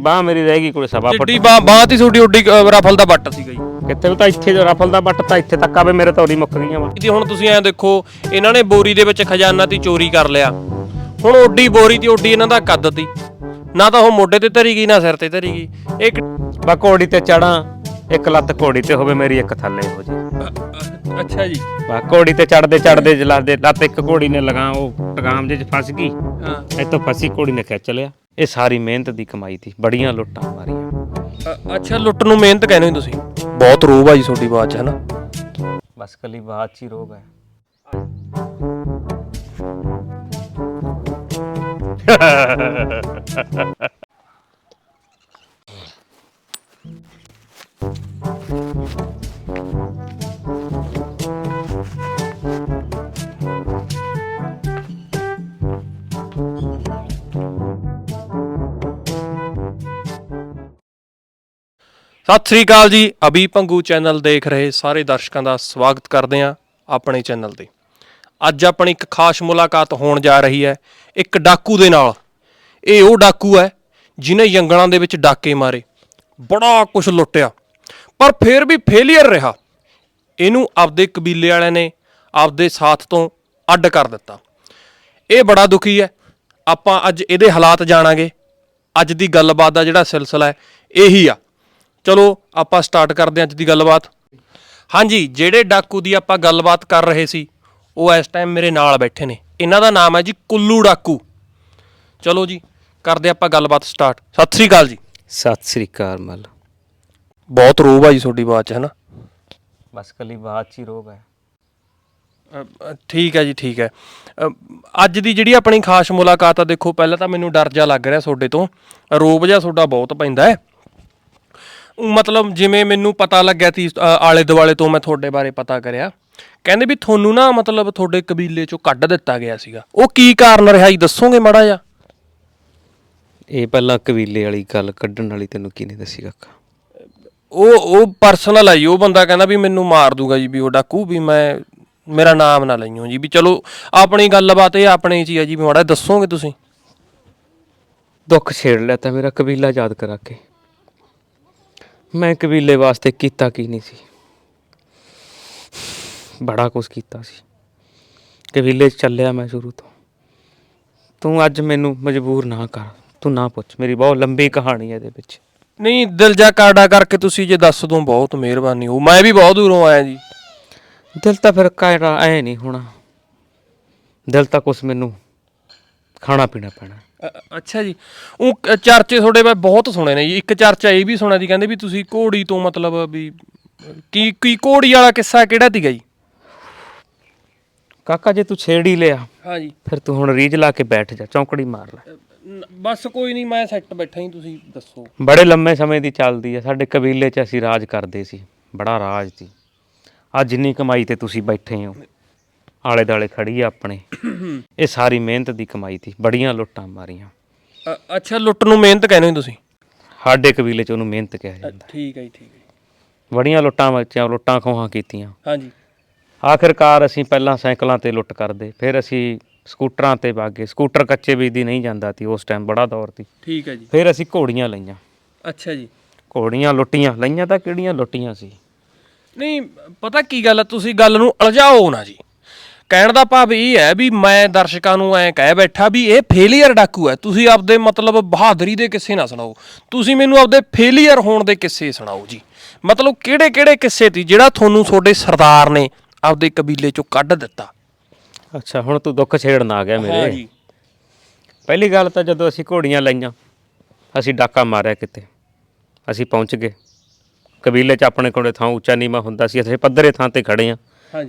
ਬਾਹ ਮੇਰੀ ਰਹਿ ਗਈ ਕੋਈ ਸਵਾ ਫੁੱਟ ਜਿੱਡੀ ਬਾਹ ਬਾਹ ਤੀ ਤੁਹਾਡੀ ਅ, ਰਫਲ ਦਾ ਬੱਟ ਸੀਗਾ ਜੀ ਕਿੱਥੇ ਵੀ ਤਾਂ ਇੱਥੇ ਜੋ ਰਫਲ ਦਾ ਬੱਟ ਤਾਂ ਇੱਥੇ ਤੱਕ ਆਵੇ ਮੇਰੇ ਤਾਂ ਉਰੀ ਮੁੱਕ ਗਈਆਂ ਵਾ। ਜੀ ਹੁਣ ਤੁਸੀਂ ਐ ਦੇਖੋ ਇਹਨਾਂ ਨੇ ਬੋਰੀ ਦੇ ਵਿੱਚ ਖਜ਼ਾਨਾ ਤੀ ਚੋਰੀ ਕਰ ਲਿਆ। ਹੁਣ ਓਡੀ ਬੋਰੀ ਤੀ ਓਡੀ ਇਹਨਾਂ ਦਾ ਕੱਦ ਤੀ। ਨਾ ਤਾਂ ਉਹ ਮੋਢੇ ਤੇ ਧਰੀ ਗਈ ਨਾ ਸਿਰ ਤੇ ਧਰੀ ਗਈ। ਇੱਕ ਬਾ ਘੋੜੀ ਤੇ ਚੜਾਂ ਇੱਕ ਲੱਤ ਘੋੜੀ ਤੇ ਹੋਵੇ ਮੇਰੀ ਇੱਕ ਥੱਲੇ ਹੋ ਜੇ ਅੱਛਾ ਜੀ। ਬਾ ਘੋੜੀ ਤੇ ਚੜਦੇ ਚੜਦੇ ਜਲਾ ਦੇ ਲੱਤ ਇੱਕ ਘੋੜੀ ਨੇ ਲਗਾ ਉਹ ਟਗਾਮ ਜੇ ਚ ਫਸ ਗਈ। ਹਾਂ। ਇੱਥੋਂ ਫਸੀ ਘੋੜੀ ਨੇ ਖਿੱਚ ਲਿਆ। ਇਹ ਸਾਰੀ ਮਿਹਨਤ ਦੀ ਕਮਾਈ ਤੀ ਬੜੀਆਂ ਲੁੱਟਾਂ ਮਾਰੀਆਂ। ਅ- ਅੱਛਾ ਲੁੱਟ ਨੂੰ ਮਿਹਨਤ ਕਹਿੰਦੇ ਹੋ ਤੁਸੀਂ? ਬਹੁਤ ਰੋਹ ਆ ਜੀ ਤੁਹਾਡੀ ਬਾਤ ਚ ਹਨਾ? ਬਸ ਕਲੀ ਬਾਤ ਚ ਹੀ ਰੋਗ ਹੈ। ਸਤਿ ਸ੍ਰੀ ਅਕਾਲ ਜੀ। ਅਭੀ ਪੰਗੂ ਚੈਨਲ ਦੇਖ ਰਹੇ ਸਾਰੇ ਦਰਸ਼ਕਾਂ ਦਾ ਸਵਾਗਤ ਕਰਦੇ ਹਾਂ ਆਪਣੇ ਚੈਨਲ ਤੇ। ਅੱਜ ਆਪਣੀ ਇੱਕ ਖਾਸ ਮੁਲਾਕਾਤ ਹੋਣ ਜਾ ਰਹੀ ਹੈ ਇੱਕ ਡਾਕੂ ਦੇ ਨਾਲ। ਇਹ ਉਹ ਡਾਕੂ ਹੈ ਜਿਨੇ ਜੰਗਲਾਂ ਦੇ ਵਿੱਚ ਡਾਕੇ ਮਾਰੇ। ਬੜਾ ਕੁਝ ਲੁੱਟਿਆ। ਪਰ ਫਿਰ ਵੀ ਫੇਲਿਅਰ ਰਿਹਾ। ਇਹਨੂੰ ਆਪਦੇ ਕਬੀਲੇ ਵਾਲਿਆਂ ਨੇ ਆਪਦੇ ਸਾਥ ਤੋਂ ਅੱਡ ਕਰ ਦਿੱਤਾ। ਇਹ ਬੜਾ ਦੁਖੀ ਹੈ। ਆਪਾਂ ਅੱਜ ਇਹਦੇ ਹਾਲਾਤ ਜਾਣਾਂਗੇ। ਅੱਜ ਦੀ ਗੱਲਬਾਤ ਦਾ ਜਿਹੜਾ ਸਿਲਸਿਲਾ ਹੈ, ਇਹੀ ਆ। ਚਲੋ ਆਪਾਂ ਸਟਾਰਟ ਕਰਦੇ ਹਾਂ ਅੱਜ ਦੀ ਗੱਲਬਾਤ। ਹਾਂਜੀ ਜਿਹੜੇ ਡਾਕੂ ਦੀ ਆਪਾਂ ਗੱਲਬਾਤ ਕਰ ਰਹੇ ਸੀ ਉਹ ਇਸ ਟਾਈਮ ਮੇਰੇ ਨਾਲ ਬੈਠੇ ਨੇ। ਇਹਨਾਂ ਦਾ ਨਾਮ ਹੈ ਜੀ ਕੁੱਲੂ ਡਾਕੂ। ਚਲੋ ਜੀ ਕਰਦੇ ਆਪਾਂ ਗੱਲਬਾਤ ਸਟਾਰਟ ਸਤਿ ਸ੍ਰੀ ਅਕਾਲ ਜੀ। ਸਤਿ ਸ੍ਰੀ ਅਕਾਲ ਮਲ ਬਹੁਤ ਰੋਹ ਆ ਜੀ ਤੁਹਾਡੀ ਬਾਤ ਚ ਹੈ ਨਾ? ਬਸ ਕਲੀ ਬਾਤ ਚ ਹੀ ਰੋਗ ਹੈ। ਅ, ਅ, ਠੀਕ ਹੈ ਜੀ ਠੀਕ ਹੈ। ਅ, ਅੱਜ ਦੀ ਜਿਹੜੀ ਆਪਣੀ ਖਾਸ ਮੁਲਾਕਾਤ ਆ ਦੇਖੋ ਪਹਿਲਾਂ ਤਾਂ ਮੈਨੂੰ ਡਰ ਜਾ ਲੱਗ ਰਿਹਾ ਤੁਹਾਡੇ ਤੋਂ। ਰੋਬ ਜਿਹਾ ਤੁਹਾਡਾ ਬਹੁਤ ਪੈਂਦਾ ਹੈ। ਮਤਲਬ ਜਿਵੇਂ ਮੈਨੂੰ ਪਤਾ ਲੱਗਿਆ ਸੀ ਆਲੇ ਦੁਆਲੇ ਤੋਂ ਮੈਂ ਤੁਹਾਡੇ ਬਾਰੇ ਪਤਾ ਕਰਿਆ। ਕਹਿੰਦੇ ਵੀ ਤੁਹਾਨੂੰ ਨਾ ਮਤਲਬ ਤੁਹਾਡੇ ਕਬੀਲੇ ਚੋਂ ਕੱਢ ਦਿੱਤਾ ਗਿਆ ਸੀਗਾ। ਉਹ ਕੀ ਕਾਰਨ ਰਿਹਾ ਜੀ ਦੱਸੋਗੇ ਮਾੜਾ ਜਿਹਾ? ਇਹ ਪਹਿਲਾਂ ਕਬੀਲੇ ਵਾਲੀ ਗੱਲ ਕੱਢਣ ਵਾਲੀ ਤੈਨੂੰ ਕਿਹਨੇ ਦੱਸੀ ਕਾਕਾ? ਉਹ ਉਹ ਪਰਸਨਲ ਜੀ। ਉਹ ਬੰਦਾ ਕਹਿੰਦਾ ਵੀ ਮੈਨੂੰ ਮਾਰ ਦੂਗਾ ਜੀ ਵੀ ਉਹ ਡਾਕੂ ਵੀ ਮੈਂ ਮੇਰਾ ਨਾਮ ਨਾ ਲਈਓ ਜੀ। ਵੀ ਚਲੋ ਆਪਣੀ ਗੱਲਬਾਤ ਇਹ ਆਪਣੇ ਚ ਹੀ ਹੈ ਜੀ। ਵੀ ਮਾੜਾ ਦੱਸੋਗੇ ਤੁਸੀਂ? ਦੁੱਖ ਛੇੜ ਲਿਆ ਤਾਂ ਮੇਰਾ ਕਬੀਲਾ ਯਾਦ ਕਰਾ ਕੇ। ਮੈਂ ਕਬੀਲੇ ਵਾਸਤੇ ਕੀਤਾ ਕੀ ਨਹੀਂ ਸੀ? ਬੜਾ ਕੁਝ ਕੀਤਾ ਸੀ। ਕਬੀਲੇ ਚੱਲਿਆ ਮੈਂ ਸ਼ੁਰੂ ਤੋਂ। ਤੂੰ ਅੱਜ ਮੈਨੂੰ ਮਜਬੂਰ ਨਾ ਕਰ। ਤੂੰ ਨਾ ਪੁੱਛ। ਮੇਰੀ ਬਹੁਤ ਲੰਬੀ ਕਹਾਣੀ ਹੈ ਇਹਦੇ ਵਿੱਚ। ਨਹੀਂ ਦਿਲ ਜਾ ਕਾੜਾ ਕਰਕੇ ਤੁਸੀਂ ਜੇ ਦੱਸ ਦੋ ਬਹੁਤ ਮਿਹਰਬਾਨੀ। ਹੋ ਮੈਂ ਵੀ ਬਹੁਤ ਦੂਰੋਂ ਆਇਆ ਜੀ। ਦਿਲ ਤਾਂ ਫਿਰ ਕਾਇਰਾ ਐ ਨਹੀਂ ਹੋਣਾ। ਦਿਲ ਤਾਂ ਕੁਛ ਮੈਨੂੰ ਖਾਣਾ ਪੀਣਾ ਪੈਣਾ। ਅੱਛਾ ਜੀ। ਉਹ ਕ- ਚਰਚੇ ਤੁਹਾਡੇ ਮੈਂ ਬਹੁਤ ਸੁਣੇ ਨੇ ਜੀ। ਇੱਕ ਚਰਚਾ ਇਹ ਵੀ ਸੁਣਿਆ ਸੀ ਕਹਿੰਦੇ ਵੀ ਤੁਸੀਂ ਘੋੜੀ ਤੋਂ ਮਤਲਬ ਵੀ ਕੀ ਕੀ ਘੋੜੀ ਵਾਲਾ ਕਿੱਸਾ ਕਿਹੜਾ ਸੀਗਾ ਜੀ? ਕਾਕਾ ਜੇ ਤੂੰ ਛੇੜ ਹੀ ਲਿਆ ਹਾਂ ਜੀ। ਫਿਰ ਤੂੰ ਹੁਣ ਰੀਝ ਲਾ ਕੇ ਬੈਠ ਜਾ ਚੌਂਕੜੀ ਮਾਰ ਲੈ। ਬਸ ਕੋਈ ਨਹੀਂ ਮੈਂ ਸੈੱਟ ਬੈਠਾ ਹੀ ਤੁਸੀਂ ਦੱਸੋ। ਬੜੇ ਲੰਮੇ ਸਮੇਂ ਦੀ ਚੱਲਦੀ ਹੈ ਸਾਡੇ ਕਬੀਲੇ 'ਚ ਅਸੀਂ ਰਾਜ ਕਰਦੇ ਸੀ। ਬੜਾ ਰਾਜ ਸੀ। ਅੱਜ ਜਿੰਨੀ ਕਮਾਈ ਤੇ ਤੁਸੀਂ ਬੈਠੇ ਹੋ। ਆਲੇ ਦਾਲੇ ਖੜੀ ਆ ਆਪਣੇ। ਇਹ ਸਾਰੀ ਮਿਹਨਤ ਦੀ ਕਮਾਈ ਤੀ ਬੜੀਆਂ ਲੁੱਟਾਂ ਮਾਰੀਆਂ। ਅ, ਅੱਛਾ ਲੁੱਟ ਨੂੰ ਮਿਹਨਤ ਕਹਿੰਦੇ ਹੋ ਤੁਸੀਂ? ਸਾਡੇ ਕਬੀਲੇ 'ਚ ਉਹਨੂੰ ਮਿਹਨਤ ਕਿਹਾ ਜਾਂਦਾ। ਠੀਕ ਹੈ ਜੀ ਠੀਕ ਹੈ ਬੜੀਆਂ ਲੁੱਟਾਂ ਬੱਚਿਆਂ ਲੁੱਟਾਂ ਖੋਹਾਂ ਕੀਤੀਆਂ। ਹਾਂ ਜੀ ਆਖਿਰਕਾਰ ਅਸੀਂ ਪਹਿਲਾਂ ਸਾਈਕਲਾਂ ਤੇ ਲੁੱਟ ਕਰਦੇ ਫਿਰ ਅਸੀਂ ਸਕੂਟਰਾਂ ਤੇ ਵਾਗੇ। ਸਕੂਟਰ ਕੱਚੇ ਬੀਜਦੀ ਨਹੀਂ ਜਾਂਦਾ ਸੀ ਉਸ ਟਾਈਮ ਬੜਾ ਦੌਰ ਸੀ। ਠੀਕ ਹੈ ਜੀ। ਫਿਰ ਅਸੀਂ ਘੋੜੀਆਂ ਲਈਆਂ। ਅੱਛਾ ਜੀ। ਘੋੜੀਆਂ ਲੁੱਟੀਆਂ ਲਈਆਂ ਤਾਂ ਕਿਹੜੀਆਂ ਲੁੱਟੀਆਂ ਸੀ? ਨਹੀਂ ਪਤਾ ਕੀ ਗੱਲ ਹੈ ਤੁਸੀਂ ਗੱਲ ਨੂੰ ਅਲਝਾਓ ਨਾ ਜੀ। ਕਹਿਣ ਦਾ ਭਾਵ ਇਹ ਹੈ ਵੀ ਮੈਂ ਦਰਸ਼ਕਾਂ ਨੂੰ ਐ ਕਹਿ ਬੈਠਾ ਵੀ ਇਹ ਫੇਲਿਅਰ ਡਾਕੂ ਹੈ। ਤੁਸੀਂ ਆਪਦੇ ਮਤਲਬ ਬਹਾਦਰੀ ਦੇ ਕਿੱਸੇ ਨਾ ਸੁਣਾਓ। ਤੁਸੀਂ ਮੈਨੂੰ ਆਪਦੇ ਫੇਲਿਅਰ ਹੋਣ ਦੇ ਕਿੱਸੇ ਸੁਣਾਓ ਜੀ। ਮਤਲਬ ਕਿਹੜੇ ਕਿਹੜੇ ਕਿੱਸੇ ਤੀ ਜਿਹੜਾ ਤੁਹਾਨੂੰ ਤੁਹਾਡੇ ਸਰਦਾਰ ਨੇ ਆਪਦੇ ਕਬੀਲੇ ਚੋਂ ਕੱਢ ਦਿੱਤਾ। ਅੱਛਾ ਹੁਣ ਤੂੰ ਦੁੱਖ ਛੇੜਨ ਆ ਗਿਆ ਹਾਂ ਮੇਰੇ। ਜੀ ਪਹਿਲੀ ਗੱਲ ਤਾਂ ਜਦੋਂ ਅਸੀਂ ਘੋੜੀਆਂ ਲਈਆਂ ਅਸੀਂ ਡਾਕਾ ਮਾਰਿਆ ਕਿਤੇ। ਅਸੀਂ ਪਹੁੰਚ ਗਏ। ਕਬੀਲੇ 'ਚ ਆਪਣੇ ਕੋਲੇ ਥਾਂ ਉੱਚਾ ਨੀਵਾਂ ਹੁੰਦਾ ਸੀ ਅਸੀਂ ਪੱਧਰੇ ਥਾਂ ਤੇ ਖੜੇ ਆ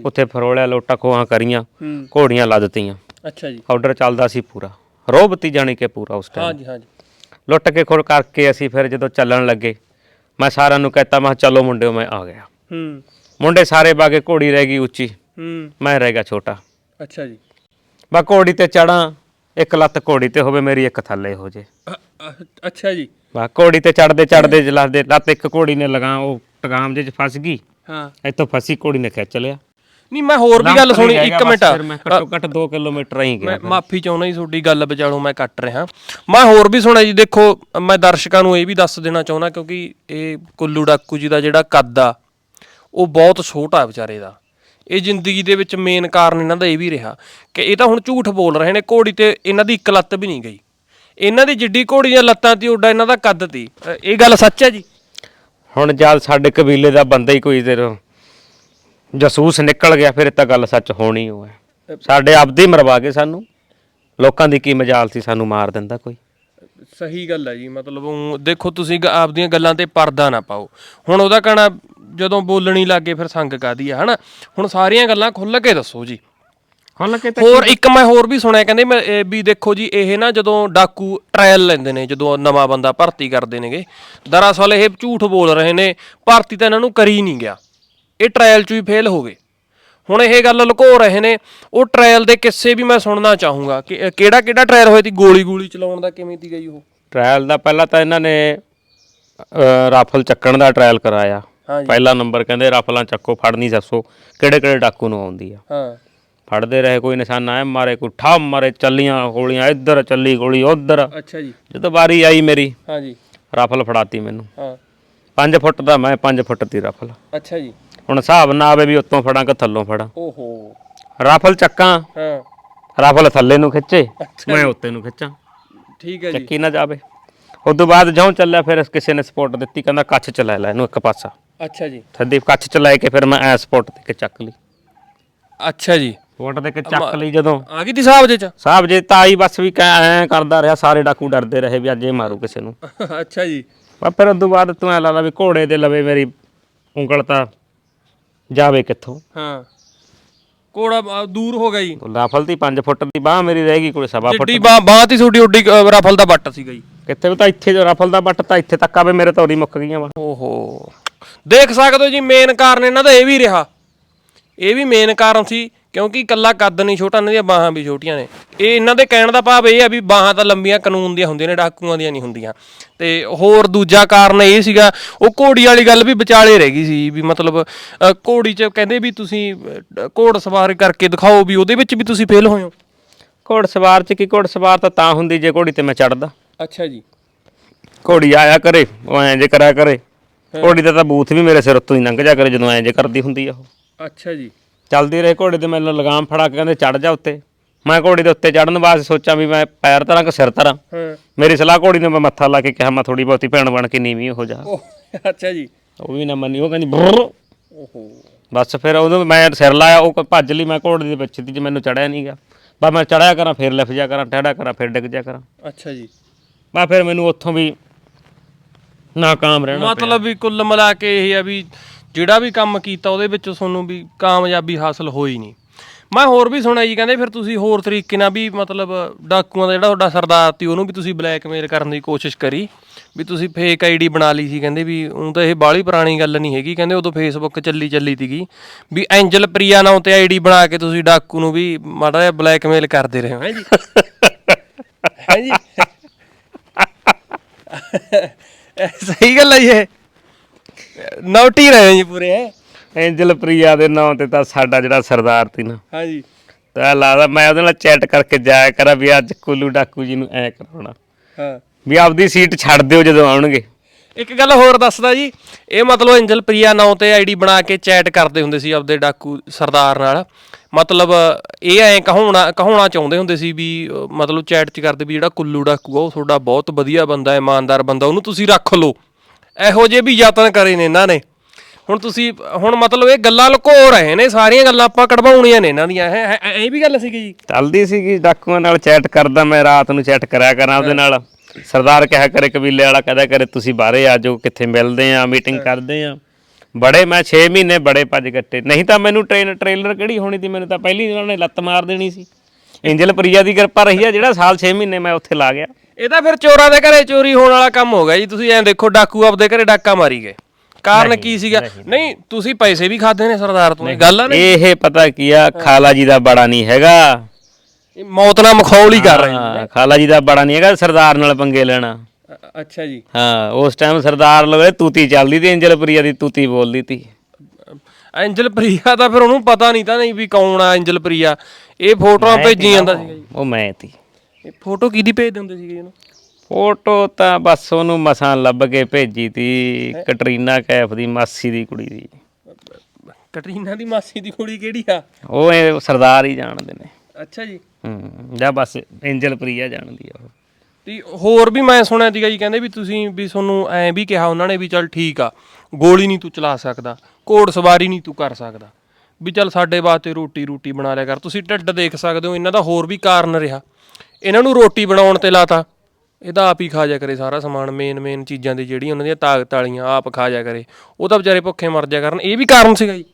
ਉੱਥੇ ਫਰੋਲਿਆ ਲੋਟਾ ਖੋਹਾਂ ਕਰੀਆਂ ਘੋੜੀਆਂ ਲਾ ਦਿੱਤੀਆਂ। ਅੱਛਾ ਜੀ। ਆਰਡਰ ਚੱਲਦਾ ਸੀ ਪੂਰਾ। ਰੋਬਤੀ ਜਾਣੀ ਕਿ ਪੂਰਾ ਉਸ ਟਾਈਮ ਜੀ ਹਾਂ ਜੀ ਲੁੱਟ ਕੇ ਖੁਰ ਕਰਕੇ ਅਸੀਂ ਫਿਰ ਜਦੋਂ ਚੱਲਣ ਲੱਗੇ ਮੈਂ ਸਾਰਿਆਂ ਨੂੰ ਕਹਤਾ ਮੈਂ ਚਲੋ ਮੁੰਡਿਓ ਮੈਂ ਆ ਗਿਆ। ਹੂੰ। ਮੁੰਡੇ ਸਾਰੇ ਬਾਗੇ ਘੋੜੀ ਰਹਿ ਗਈ ਉੱਚੀ। ਹੂੰ। ਮੈਂ ਰਹਿ ਗਿਆ ਛੋਟਾ। ਅੱਛਾ ਜੀ। ਬਾ ਘੋੜੀ ਤੇ ਚੜਾਂ ਇੱਕ ਲੱਤ ਘੋੜੀ ਤੇ ਹੋਵੇ ਮੇਰੀ ਇੱਕ ਥੱਲੇ ਹੋ ਜੇ। ਅੱਛਾ ਜੀ। ਬਾ ਘੋੜੀ ਤੇ ਚੜਦੇ ਚੜਦੇ ਜਲਾਦੇ ਲੱਤ ਇੱਕ ਘੋੜੀ ਨੇ ਲਗਾ ਉਹ ਟਗਾਮ ਜੇ ਚ ਫਸ ਗਈ। ਹਾਂ। ਇੱਥੋਂ ਫਸੀ ਘੋੜੀ ਨੇ ਖਿੱਚ ਲਿਆ। ਨਹੀਂ ਮੈਂ ਹੋਰ ਵੀ ਗੱਲ ਸੁਣੀ ਇੱਕ ਮਿੰਟ। ਫਿਰ ਮੈਂ ਘੱਟੋ ਘੱਟ 2 ਕਿਲੋਮੀਟਰ ਹੀ ਗਿਆ ਮੈਂ ਮਾਫੀ ਚਾਹੁੰਦਾ ਜੀ ਤੁਹਾਡੀ ਗੱਲ ਵਿਚਾਲੋਂ ਮੈਂ ਕੱਟ ਰਿਹਾ। ਮੈਂ ਹੋਰ ਵੀ ਸੁਣਿਆ ਜੀ ਦੇਖੋ ਮੈਂ ਦਰਸ਼ਕਾਂ ਨੂੰ ਇਹ ਵੀ ਦੱਸ ਦੇਣਾ ਚਾਹੁੰਦਾ ਕਿਉਂਕਿ ਇਹ ਕੁੱਲੂ ਡਾਕੂ ਜੀ ਦਾ ਜਿਹੜਾ ਕੱਦ ਆ ਉਹ ਬਹੁਤ ਛੋਟਾ ਵਿਚਾਰੇ ਦਾ। ਇਹ ਜ਼ਿੰਦਗੀ ਦੇ ਵਿੱਚ ਮੇਨ ਕਾਰਨ ਇਹਨਾਂ ਦਾ ਇਹ ਵੀ ਰਿਹਾ ਕਿ ਇਹ ਤਾਂ ਹੁਣ ਝੂਠ ਬੋਲ ਰਹੇ ਨੇ ਘੋੜੀ ਤੇ ਇਹਨਾਂ ਦੀ ਇੱਕ ਲੱਤ ਵੀ ਨਹੀਂ ਗਈ। ਇਹਨਾਂ ਦੀ ਜਿੱਡੀ ਘੋੜੀ ਦੀਆਂ ਲੱਤਾਂ ਤੇ ਓਡਾ ਇਹਨਾਂ ਦਾ ਕੱਦ ਤੀ। ਇਹ ਗੱਲ ਸੱਚ ਹੈ ਜੀ? ਹੁਣ ਜਦ ਸਾਡੇ ਕਬੀਲੇ ਦਾ ਬੰਦਾ ਹੀ ਕੋਈ ਦੇਰ ਜਸੂਸ ਨਿਕਲ ਗਿਆ ਫਿਰ ਇਹ ਤਾਂ ਗੱਲ ਸੱਚ ਹੋਣੀ ਓ ਹੈ। ਸਾਡੇ ਆਪਦੇ ਹੀ ਮਰਵਾ ਕੇ ਸਾਨੂੰ ਲੋਕਾਂ ਦੀ ਕੀ ਮਜਾਲ ਸੀ ਸਾਨੂੰ ਮਾਰ ਦਿੰਦਾ ਕੋਈ। ਸਹੀ ਗੱਲ ਹੈ ਜੀ ਮਤਲਬ ਊਂ ਦੇਖੋ ਤੁਸੀਂ ਗ- ਆਪਦੀਆਂ ਗੱਲਾਂ ਤੇ ਪਰਦਾ ਨਾ ਪਾਓ। ਹੁਣ ਉਹਦਾ ਕਹਣਾ ਜਦੋਂ ਬੋਲਣੀ ਲੱਗੇ ਫਿਰ ਸੰਗ ਕਾਦੀ ਆ ਹਨਾ? ਹੁਣ ਸਾਰੀਆਂ ਗੱਲਾਂ ਖੁੱਲ ਕੇ ਦੱਸੋ ਜੀ। ਹੁਣ ਲੱਗੇ ਹੋਰ ਇੱਕ ਮੈਂ ਹੋਰ ਵੀ ਸੁਣਿਆ ਕਹਿੰਦੇ ਮੈਂ ਇਹ ਵੀ ਦੇਖੋ ਜੀ ਇਹ ਨਾ ਜਦੋਂ ਡਾਕੂ ਟ੍ਰਾਇਲ ਲੈਂਦੇ ਨੇ ਜਦੋਂ ਨਵਾਂ ਬੰਦਾ ਭਰਤੀ ਕਰਦੇ ਨੇਗੇ ਦਰਅਸਲ ਇਹ ਝੂਠ ਬੋਲ ਰਹੇ ਨੇ ਭਰਤੀ ਤਾਂ ਇਹਨਾਂ ਨੂੰ ਕਰੀ ਨਹੀਂ ਗਿਆ। ਇਹ ਟ੍ਰਾਇਲ 'ਚ ਵੀ ਫੇਲ ਹੋ ਗਏ। ਹੁਣ ਇਹ ਗੱਲ ਲੁਕੋ ਰਹੇ ਨੇ ਉਹ ਟ੍ਰਾਇਲ ਦੇ ਕਿੱਸੇ ਵੀ ਮੈਂ ਸੁਣਨਾ ਚਾਹੂੰਗਾ ਕਿ ਕਿਹੜਾ ਕਿਹੜਾ ਟ੍ਰਾਇਲ ਹੋਇਆ ਸੀ? ਗੋਲੀ ਗੋਲੀ ਚਲਾਉਣ ਦਾ ਕਿਵੇਂ ਦੀ ਗਈ ਉਹ? ਟ੍ਰਾਇਲ ਦਾ ਪਹਿਲਾਂ ਤਾਂ ਇਹਨਾਂ ਨੇ ਰਾਫਲ ਚੱਕਣ ਦਾ ਟ੍ਰਾਇਲ ਕਰਾਇਆ। ਪਹਿਲਾ ਨੰਬਰ ਕਹਿੰਦੇ ਰਾਫਲਾਂ ਚੱਕੋ ਫੜਨੀ ਦੱਸੋ ਕਿਹੜੇ ਕਿਹੜੇ ਡਾਕੂ ਨੂੰ ਆਉਂਦੀ ਆ। ਹਾਂ। ਫੜਦੇ ਰਹੇ ਕੋਈ ਨਿਸ਼ਾਨਾ ਐ ਮਾਰੇ ਕੋਈ ਠਾ ਮਾਰੇ ਚੱਲੀਆਂ ਗੋਲੀਆਂ ਇੱਧਰ ਚੱਲੀ ਗੋਲੀ ਉੱਧਰ। ਅੱਛਾ ਜੀ। ਜਦੋਂ ਵਾਰੀ ਆਈ ਮੇਰੀ ਹਾਂਜੀ। ਰਾਫਲ ਫੜਾਤੀ ਮੈਨੂੰ। ਹਾਂ। 5 ਫੁੱਟ ਦਾ ਮੈਂ 5 ਫੁੱਟ ਦੀ ਰਾਫਲ। ਅੱਛਾ ਜੀ। ਹੁਣ ਹਿਸਾਬ ਨਾ ਆਵੇ ਵੀ ਉੱਤੋਂ ਫੜਾਂ ਕਿ ਥੱਲੋਂ ਫੜਾਂ। ਓਹੋ। ਰਾਫਲ ਚੱਕਾਂ ਹਾਂ। ਰਾਫਲ ਥੱਲੇ ਨੂੰ ਖਿੱਚੇ ਮੈਂ ਉੱਤੇ ਨੂੰ ਖਿੱਚਾਂ। ਠੀਕ ਹੈ ਜੀ। ਚੱਕੀ ਨਾ ਜਾਵੇ। ਉਸ ਤੋਂ ਬਾਅਦ ਜਿਉਂ ਚੱਲਿਆ ਫਿਰ ਕਿਸੇ ਨੇ ਸਪੋਰਟ ਦਿੱਤੀ ਕਹਿੰਦਾ ਕੱਛ ਚ ਲੈ ਇਹਨੂੰ ਇੱਕ ਪਾਸਾ। ਅੱਛਾ ਜੀ। ਥੱਦੀ ਕੱਛ ਚ ਲੈ ਕੇ ਫਿਰ ਮੈਂ ਐ ਸਪੋਰਟ ਤੇ ਕੇ ਚੱਕ ਲਈ। ਅੱਛਾ ਜੀ। ਸਪੋਰਟ ਤੇ ਕੇ ਚੱਕ ਲਈ ਜਦੋਂ। ਆ ਗਈ ਤੀ ਸਾਹਿਬ ਦੇ ਚ? ਸਾਹਿਬ ਜੇ ਤਾਈ ਬਸ ਵੀ ਐ ਕਰਦਾ ਰਿਹਾ ਸਾਰੇ ਡਾਕੂ ਡਰਦੇ ਰਹੇ ਵੀ ਅੱਜ ਇਹ ਮਾਰੂ ਕਿਸੇ ਨੂੰ। ਅੱਛਾ ਜੀ। ਪਰ ਫਿਰ ਉਸ ਤੋਂ ਬਾਅਦ ਤੂੰ ਐ ਲਾ ਲਾ ਵੀ ਘੋੜੇ ਦੇ ਲਵੇ ਮੇਰੀ ਉਂਗਲ ਤਾਂ ਜਾਵੇ ਕਿੱਥੋਂ? ਹਾਂ। ਕੋੜਾ ਅ, ਦੂਰ ਹੋ ਗਿਆ ਜੀ। ਰਾਫਲ ਦੀ 5 ਫੁੱਟ ਦੀ ਬਾਹ ਮੇਰੀ ਰਹਿ ਗਈ ਕੋਈ ਸਵਾ ਫੁੱਟ ਜਿੱਡੀ ਬਾਹ ਬਾਹ ਤੀ ਤੁਹਾਡੀ ਓਡੀ ਅ, ਰਫਲ ਦਾ ਬੱਟ ਸੀਗਾ ਜੀ। ਕਿੱਥੇ ਵੀ ਤਾਂ ਇੱਥੇ ਜੋ ਰਾਫਲ ਦਾ ਬੱਟ ਤਾਂ ਇੱਥੇ ਤੱਕ ਆਵੇ ਮੇਰੇ ਤੌਰੀ ਮੁੱਕ ਗਈਆਂ ਵਾ। ਓਹੋ। ਦੇਖ ਸਕਦੇ ਹੋ ਜੀ ਮੇਨ ਕਾਰਨ ਇਹਨਾਂ ਦਾ ਇਹ ਵੀ ਰਿਹਾ। ਇਹ ਵੀ ਮੇਨ ਕਾਰਨ ਸੀ ਕਿਉਂਕਿ ਇਕੱਲਾ ਕੱਦ ਨਹੀਂ ਛੋਟਾ ਇਹਨਾਂ ਦੀਆਂ ਬਾਹਾਂ ਵੀ ਛੋਟੀਆਂ ਨੇ। ਇਹ ਇਹਨਾਂ ਦੇ ਕਹਿਣ ਦਾ ਭਾਵ ਇਹ ਆ ਵੀ ਬਾਹਾਂ ਤਾਂ ਲੰਬੀਆਂ ਕਾਨੂੰਨ ਦੀਆਂ ਹੁੰਦੀਆਂ ਨੇ ਡਾਕੂਆਂ ਦੀਆਂ ਨਹੀਂ ਹੁੰਦੀਆਂ। ਤੇ ਹੋਰ ਦੂਜਾ ਕਾਰਨ ਇਹ ਸੀਗਾ ਉਹ ਘੋੜੀ ਵਾਲੀ ਗੱਲ ਵੀ ਵਿਚਾਲੇ ਰਹਿ ਗਈ ਸੀ ਵੀ ਮਤਲਬ ਅ, ਘੋੜੀ 'ਚ ਕਹਿੰਦੇ ਵੀ ਤੁਸੀਂ ਅ, ਘੋੜ ਸਵਾਰ ਕਰਕੇ ਦਿਖਾਓ ਵੀ ਉਹਦੇ ਵਿੱਚ ਵੀ ਤੁਸੀਂ ਫੇਲ ਹੋਏ ਹੋ। ਘੋੜ ਸਵਾਰ ਚ ਕੀ ਘੋੜ ਸਵਾਰ ਤਾਂ ਤਾਂ ਹੁੰਦੀ ਜੇ ਘੋੜੀ ਤੇ ਮੈਂ ਚੜਦਾ ਅੱਛਾ ਜੀ। ਘੋੜੀ ਆਇਆ ਕਰੇ ਉਹ ਐਂ ਜੇ ਕਰਿਆ ਕਰੇ। ਘੋੜੀ ਦਾ ਤਾਂ ਬੂਥ ਵੀ ਮੇਰੇ ਸਿਰ ਉੱਤੋਂ ਹੀ ਲੰਘ ਜਾ ਕਰੇ ਜਦੋਂ ਐਂ ਜੇ ਕਰਦੀ ਹੁੰਦੀ ਆ ਉਹ। ਅੱਛਾ ਜੀ। ਚੱਲਦੀ ਰਹੇ ਘੋੜੇ ਤੇ ਮੈਨੂੰ ਲਗਾਮ ਫੜਾ ਕੇ ਕਹਿੰਦੇ ਚੜ ਜਾ ਉੱਤੇ। ਮੈਂ ਘੋੜੀ ਦੇ ਉੱਤੇ ਚੜਨ ਵਾਸਤੇ ਸੋਚਾਂ ਵੀ ਮੈਂ ਪੈਰ ਧਰਾਂ ਕਿ ਸਿਰ ਧਰਾਂ ਹਾਂ। ਮੇਰੀ ਸਲਾਹ ਘੋੜੀ ਨੂੰ ਮੈਂ ਮੱਥਾ ਲਾ ਕੇ ਕਿਹਾ ਮੈਂ ਥੋੜੀ ਬਹੁਤੀ ਭੈਣ ਬਣ ਕੇ ਨੀਵੀਂ ਹੋ ਜਾ। ਅੱਛਾ ਜੀ। ਉਹ ਵੀ ਨਾ ਮੰਨੀ ਉਹ ਕਹਿੰਦੀ ਓਹੋ। ਬਸ ਫਿਰ ਉਹਨੂੰ ਮੈਂ ਸਿਰ ਲਾਇਆ ਉਹ ਭੱਜ ਲਈ ਮੈਂ ਘੋੜੇ ਦੇ ਵਿੱਚ ਦੀ ਜੇ ਮੈਨੂੰ ਚੜਿਆ ਨਹੀਂਗਾ ਬਸ ਮੈਂ ਚੜਿਆ ਕਰਾਂ ਫਿਰ ਲਿਫ ਜਾ ਕਰਾਂ ਟੇੜਾ ਕਰਾਂ ਫਿਰ ਡਿੱਗ ਜਾ ਕਰਾਂ। ਅੱਛਾ ਜੀ। ਬਸ ਫਿਰ ਮੈਨੂੰ ਉੱਥੋਂ ਵੀ ਨਾਕਾਮ ਰਹਿਣਾ ਮਤਲਬ ਵੀ ਕੁੱਲ ਮਿਲਾ ਕੇ ਇਹ ਆ ਵੀ ਜਿਹੜਾ ਵੀ ਕੰਮ ਕੀਤਾ ਉਹਦੇ ਵਿੱਚ ਤੁਹਾਨੂੰ ਵੀ ਕਾਮਯਾਬੀ ਹਾਸਲ ਹੋਈ ਨਹੀਂ। ਮੈਂ ਹੋਰ ਵੀ ਸੁਣਿਆ ਜੀ, ਕਹਿੰਦੇ ਫਿਰ ਤੁਸੀਂ ਹੋਰ ਤਰੀਕੇ ਨਾਲ ਵੀ ਮਤਲਬ ਡਾਕੂਆਂ ਦਾ ਜਿਹੜਾ ਤੁਹਾਡਾ ਸਰਦਾਰ ਸੀ, ਉਹਨੂੰ ਵੀ ਤੁਸੀਂ ਬਲੈਕਮੇਲ ਕਰਨ ਦੀ ਕੋਸ਼ਿਸ਼ ਕਰੀ। ਵੀ ਤੁਸੀਂ ਫੇਕ ਆਈਡੀ ਬਣਾ ਲਈ ਸੀ, ਕਹਿੰਦੇ ਵੀ ਉਹ ਤਾਂ ਇਹ ਬਾਹਲੀ ਪੁਰਾਣੀ ਗੱਲ ਨਹੀਂ ਹੈਗੀ, ਕਹਿੰਦੇ ਉਦੋਂ ਫੇਸਬੁੱਕ ਚੱਲੀ ਚੱਲੀ ਸੀਗੀ। ਵੀ ਐਂਜਲ ਪ੍ਰੀਆ ਨਾਮ ਤੇ ਆਈਡੀ ਬਣਾ ਕੇ ਤੁਸੀਂ ਡਾਕੂ ਨੂੰ ਵੀ ਮਾੜਾ ਜਿਹਾ ਬਲੈਕਮੇਲ ਕਰਦੇ ਰਹੇ ਹੋ, ਹੈ ਜੀ? ਹੈ ਜੀ? ਸਹੀ ਗੱਲ ਹੈ ਜੀ ਇਹ। ਨੌਟੀ ਰਹੇ ਜੀ ਪੂਰੇ ਐਂਜਲ ਪ੍ਰਿਆ ਦੇ ਨਾਂ ਤੇ ਤਾਂ ਸਾਡਾ ਜਿਹੜਾ ਸਰਦਾਰ ਸੀ ਨਾ। ਹਾਂਜੀ। ਤਾਂ ਲੱਗਦਾ ਮੈਂ ਉਹਦੇ ਨਾਲ ਚੈਟ ਕਰਕੇ ਜਾਇਆ ਕਰਾਂ ਵੀ ਅੱਜ ਕੁੱਲੂ ਡਾਕੂ ਜੀ ਨੂੰ ਐ ਕਰਾਉਣਾ। ਹਾਂ। ਵੀ ਆਪਦੀ ਸੀਟ ਛੱਡ ਦਿਓ ਜਦੋਂ ਆਉਣਗੇ। ਇੱਕ ਗੱਲ ਹੋਰ ਦੱਸਦਾ ਜੀ ਇਹ ਮਤਲਬ ਐਂਜਲ ਪ੍ਰਿਆ ਨਾਂ ਤੇ ਆਈਡੀ ਬਣਾ ਕੇ ਚੈਟ ਕਰਦੇ ਹੁੰਦੇ ਸੀ ਆਪਦੇ ਡਾਕੂ ਸਰਦਾਰ ਨਾਲ। ਮਤਲਬ ਇਹ ਐਂ ਕਹਾਉਣਾ ਕਹਾਉਣਾ ਚਾਹੁੰਦੇ ਹੁੰਦੇ ਸੀ ਵੀ ਮਤਲਬ ਚੈਟ 'ਚ ਕਰਦੇ ਵੀ ਜਿਹੜਾ ਕੁੱਲੂ ਡਾਕੂ ਆ ਉਹ ਤੁਹਾਡਾ ਬਹੁਤ ਵਧੀਆ ਬੰਦਾ ਹੈ ਇਮਾਨਦਾਰ ਬੰਦਾ ਉਹਨੂੰ ਤੁਸੀਂ ਰੱਖ ਲਓ। ਇਹੋ ਜਿਹੇ ਵੀ ਯਤਨ ਕਰੇ ਨੇ ਇਹਨਾਂ ਨੇ। ਹੁਣ ਤੁਸੀਂ ਹੁਣ ਮਤਲਬ ਇਹ ਗੱਲਾਂ ਲੁਕੋ ਰਹੇ ਨੇ ਸਾਰੀਆਂ ਗੱਲਾਂ ਆਪਾਂ ਕਢਵਾਉਣੀਆਂ ਨੇ ਇਹਨਾਂ ਦੀਆਂ। ਇਹ ਇਹ- ਵੀ ਗੱਲ ਸੀਗੀ ਜੀ? ਚੱਲਦੀ ਸੀਗੀ ਡਾਕੂਆਂ ਨਾਲ ਚੈਟ ਕਰਦਾ ਮੈਂ ਰਾਤ ਨੂੰ ਚੈਟ ਕਰਿਆ ਕਰਾਂ ਉਹਦੇ ਨਾਲ। ਸਰਦਾਰ ਕਿਹਾ ਕਰੇ ਕਬੀਲੇ ਵਾਲਾ ਕਹਦਾ ਕਰੇ ਤੁਸੀਂ ਬਾਹਰੇ ਆ ਜਾਓ ਕਿੱਥੇ ਮਿਲਦੇ ਆ ਮੀਟਿੰਗ ਕਰਦੇ ਆ। ਬੜੇ ਮੈਂ 6 ਮਹੀਨੇ ਬੜੇ ਭੱਜ ਗੱਟੇ ਨਹੀਂ ਤਾਂ ਮੈਨੂੰ ਟ੍ਰੇਨ ਟ੍ਰੇਲਰ ਕਿਹੜੀ ਹੋਣੀ ਸੀ? ਮੈਨੂੰ ਤਾਂ ਪਹਿਲੀ ਉਹਨਾਂ ਨੇ ਲੱਤ ਮਾਰ ਦੇਣੀ ਸੀ। ਐਂਜਲ ਪ੍ਰਿਆ ਦੀ ਕਿਰਪਾ ਰਹੀ ਆ ਜਿਹੜਾ ਸਾਲ 6 ਮਹੀਨੇ ਮੈਂ ਉੱਥੇ ਲਾ ਗਿਆ। ਇਹ ਤਾਂ ਫਿਰ ਚੋਰਾਂ ਦੇ ਘਰੇ ਚੋਰੀ ਹੋਣ ਵਾਲਾ ਕੰਮ ਹੋ ਗਿਆ ਜੀ। ਤੁਸੀਂ ਐਂ ਦੇਖੋ ਡਾਕੂ ਆਪਦੇ ਘਰੇ ਡਾਕਾ ਮਾਰੀ ਗਏ। ਕਾਰਨ ਕੀ ਸੀਗਾ? ਨਹੀਂ। ਤੁਸੀਂ ਪੈਸੇ ਵੀ ਖਾਦੇ ਨੇ ਸਰਦਾਰ ਤੋਂ। ਇਹ ਗੱਲ ਆ ਨੇ ਇਹ ਪਤਾ ਕੀ ਆ ਖਾਲਾ ਜੀ ਦਾ ਬੜਾ ਨਹੀਂ ਹੈਗਾ। ਇਹ ਮੌਤ ਨਾਲ ਮਖੌਲ ਹੀ ਕਰ ਰਹੇ ਹਾਂ, ਖਾਲਾ ਜੀ ਦਾ ਬੜਾ ਨਹੀਂ ਹੈਗਾ ਸਰਦਾਰ ਨਾਲ ਪੰਗੇ ਲੈਣਾ। ਅ- ਅੱਛਾ ਜੀ। ਹਾਂ ਉਸ ਟਾਈਮ ਸਰਦਾਰ ਲਵੇ ਤੂਤੀ ਚੱਲਦੀ ਤੀ ਐਂਜਲ ਪ੍ਰਿਆ ਦੀ ਤੂਤੀ ਬੋਲਦੀ ਤੀ। ਐਂਜਲ ਪ੍ਰਿਆ ਤਾਂ ਫਿਰ ਉਹਨੂੰ ਪਤਾ ਨਹੀਂ ਤਾਂ ਨਹੀਂ ਵੀ ਕੌਣ ਆ ਐਂਜਲ ਪ੍ਰਿਆ। ਇਹ ਫੋਟੋਆਂ ਭੇਜੀ ਜਾਂਦਾ ਸੀਗਾ ਜੀ। ਉਹ ਮੈਂ ਤੀ। ਇਹ ਫੋਟੋ ਕਿਹਦੀ ਭੇਜਦੇ ਹੁੰਦੇ ਸੀਗੇ ਇਹਨੂੰ ਫੋਟੋ ਤਾਂ ਬਸ ਉਹਨੂੰ ਮਸਾਂ ਲੱਭ ਕੇ ਭੇਜੀ ਤੀ ਕਟਰੀਨਾ ਕੈਫ ਦੀ ਮਾਸੀ ਦੀ ਕੁੜੀ ਦੀ। ਕਟਰੀਨਾ ਦੀ ਮਾਸੀ ਦੀ ਕੁੜੀ ਕਿਹੜੀ ਆ? ਉਹ ਇਹ ਸਰਦਾਰ ਹੀ ਜਾਣਦੇ ਨੇ। ਅੱਛਾ ਜੀ। ਹੂੰ ਜਾਂ ਬਸ ਐਂਜਲ ਪ੍ਰਿਆ ਜਾਣਦੀ ਆ ਉਹ। ਤੇ ਹੋਰ ਵੀ ਮੈਂ ਸੁਣਿਆ ਸੀਗਾ ਜੀ ਕਹਿੰਦੇ ਵੀ ਤੁਸੀਂ ਵੀ ਤੁਹਾਨੂੰ ਐਂ ਵੀ ਕਿਹਾ ਉਹਨਾਂ ਨੇ ਵੀ ਚੱਲ ਠੀਕ ਆ ਗੋਲੀ ਨਹੀਂ ਤੂੰ ਚਲਾ ਸਕਦਾ ਘੋੜ ਸਵਾਰੀ ਨਹੀਂ ਤੂੰ ਕਰ ਸਕਦਾ ਵੀ ਚੱਲ ਸਾਡੇ ਵਾਸਤੇ ਰੋਟੀ ਰੋਟੀ ਬਣਾ ਲਿਆ ਕਰ ਤੁਸੀਂ ਢਿੱਡ ਦੇਖ ਸਕਦੇ ਹੋ ਇਹਨਾਂ ਦਾ ਹੋਰ ਵੀ ਕਾਰਨ ਰਿਹਾ। ਇਹਨਾਂ ਨੂੰ ਰੋਟੀ ਬਣਾਉਣ ਤੇ ਲਾਤਾ। ਇਹਦਾ ਆਪ ਹੀ ਖਾ ਜਾ ਕਰੇ ਸਾਰਾ ਸਮਾਨ ਮੇਨ ਮੇਨ ਚੀਜ਼ਾਂ ਦੀ ਜਿਹੜੀ ਉਹਨਾਂ ਦੀਆਂ ਤਾਕਤ ਵਾਲੀਆਂ ਆਪ ਖਾ ਜਾ ਕਰੇ। ਉਹ ਤਾਂ ਵਿਚਾਰੇ ਭੁੱਖੇ ਮਰ ਜਾ ਕਰਨ। ਇਹ ਵੀ ਕਾਰਨ ਸੀਗਾ ਜੀ।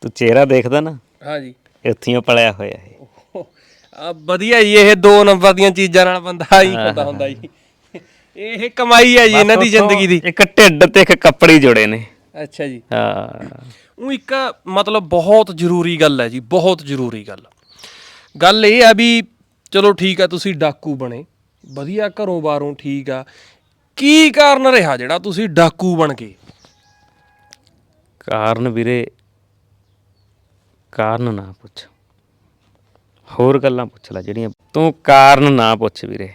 ਤੂੰ ਚਿਹਰਾ ਦੇਖਦਾ ਨਾ। ਹਾਂਜੀ। ਇੱਥੇ ਹੀ ਪਲਿਆ ਹੋਇਆ ਇਹ। ਆ ਵਧੀਆ ਜੀ ਇਹ ਦੋ ਨੰਬਰ ਦੀਆਂ ਚੀਜ਼ਾਂ ਨਾਲ ਬੰਦਾ ਹੀ ਪਤਾ ਹੁੰਦਾ ਜੀ। ਇਹ ਕਮਾਈ ਹੈ ਜੀ ਇਹਨਾਂ ਦੀ ਜ਼ਿੰਦਗੀ ਦੀ। ਇੱਕ ਢਿੱਡ ਤੇ ਇੱਕ ਕੱਪੜੀ ਜੁੜੇ ਨੇ। ਅੱਛਾ ਜੀ। ਹਾਂ। ਉਹ ਇੱਕ ਮਤਲਬ ਬਹੁਤ ਜ਼ਰੂਰੀ ਗੱਲ ਹੈ ਜੀ ਬਹੁਤ ਜ਼ਰੂਰੀ ਗੱਲ। ਗੱਲ ਇਹ ਆ ਵੀ ਚਲੋ ਠੀਕ ਆ ਤੁਸੀਂ ਡਾਕੂ ਬਣੇ। ਵਧੀਆ ਘਰੋਂ ਬਾਹਰੋਂ ਠੀਕ ਆ। ਕੀ ਕਾਰਨ ਰਿਹਾ ਜਿਹੜਾ ਤੁਸੀਂ ਡਾਕੂ ਬਣ ਗਏ ਕਾਰਨ ਵੀਰੇ ਕਾਰਨ ਨਾ ਪੁੱਛ। ਹੋਰ ਗੱਲਾਂ ਪੁੱਛ ਲੈ ਜਿਹੜੀਆਂ। ਤੂੰ ਕਾਰਨ ਨਾ ਪੁੱਛ ਵੀਰੇ।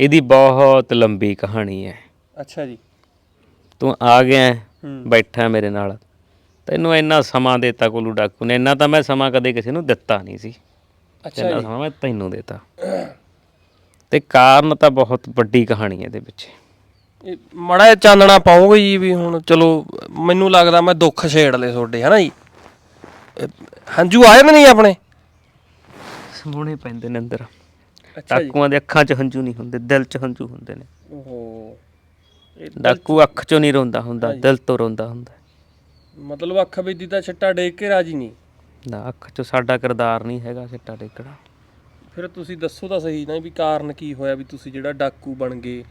ਇਹਦੀ ਬਹੁਤ ਲੰਬੀ ਕਹਾਣੀ ਹੈ। ਅੱਛਾ ਜੀ। ਤੂੰ ਆ ਗਿਆ ਹੈ, ਹੂੰ। ਬੈਠਾ ਮੇਰੇ ਨਾਲ। ਤੈਨੂੰ ਇੰਨਾ ਸਮਾਂ ਦਿੱਤਾ ਕੋਲੂ ਡਾਕੂ ਨੇ। ਇੰਨਾ ਤਾਂ ਮੈਂ ਸਮਾਂ ਕਦੇ ਕਿਸੇ ਨੂੰ ਦਿੱਤਾ ਨਹੀਂ ਸੀ। ਅੱਛਾ ਜਿੰਨਾ ਜੀ। ਸਮਾਂ ਮੈਂ ਤੈਨੂੰ ਦਿੱਤਾ। ਤੇ ਕਾਰਨ ਤਾਂ ਬਹੁਤ ਵੱਡੀ ਕਹਾਣੀ ਹੈ ਇਹਦੇ ਪਿੱਛੇ ਇਹ ਮੜਾ ਚਾਨਣਾ ਪਾਓਗੇ ਜੀ ਵੀ ਹੁਣ ਚਲੋ ਮੈਨੂੰ ਲੱਗਦਾ ਮੈਂ ਦੁੱਖ ਛੇੜ ਲਏ ਤੁਹਾਡੇ ਹਨਾ ਜੀ? ਇਹ ਹੰਝੂ ਆਏ ਨੇ ਨਹੀਂ ਆਪਣੇ? ਸਮੋਣੇ ਪੈਂਦੇ ਨੇ ਅੰਦਰ। ਅੱਛਾ ਜੀ। ਡਾਕੂਆਂ ਦੇ ਅੱਖਾਂ 'ਚ ਹੰਝੂ ਨਹੀਂ ਹੁੰਦੇ ਦਿਲ 'ਚ ਹੰਝੂ ਹੁੰਦੇ ਨੇ। ਓਹੋ। ਇਹ ਡਾਕੂ ਅੱਖ 'ਚੋਂ ਨਹੀਂ ਰੋਂਦਾ ਹੁੰਦਾ ਦਿਲ ਤੋਂ ਰੋਂਦਾ ਹੁੰਦਾ। ਮਤਲਬ ਅੱਖ ਵਿੱਚ ਦੀ ਤਾਂ ਛੱਟਾ ਡੇਕ ਕੇ ਰਾਜੀ ਨਹੀਂ। ਨਾ ਅੱਖ 'ਚ ਸਾਡਾ ਕਿਰਦਾਰ ਨਹੀਂ ਹੈਗਾ ਸਿੱਟਾ ਟੇਕੜਾ ਫਿਰ ਤੁਸੀਂ ਦੱਸੋ ਤਾਂ ਸਹੀ ਨਾ ਵੀ ਕਾਰਨ ਕੀ ਹੋਇਆ ਵੀ ਤੁਸੀਂ ਜਿਹੜਾ ਡਾਕੂ ਬਣ ਗਏ।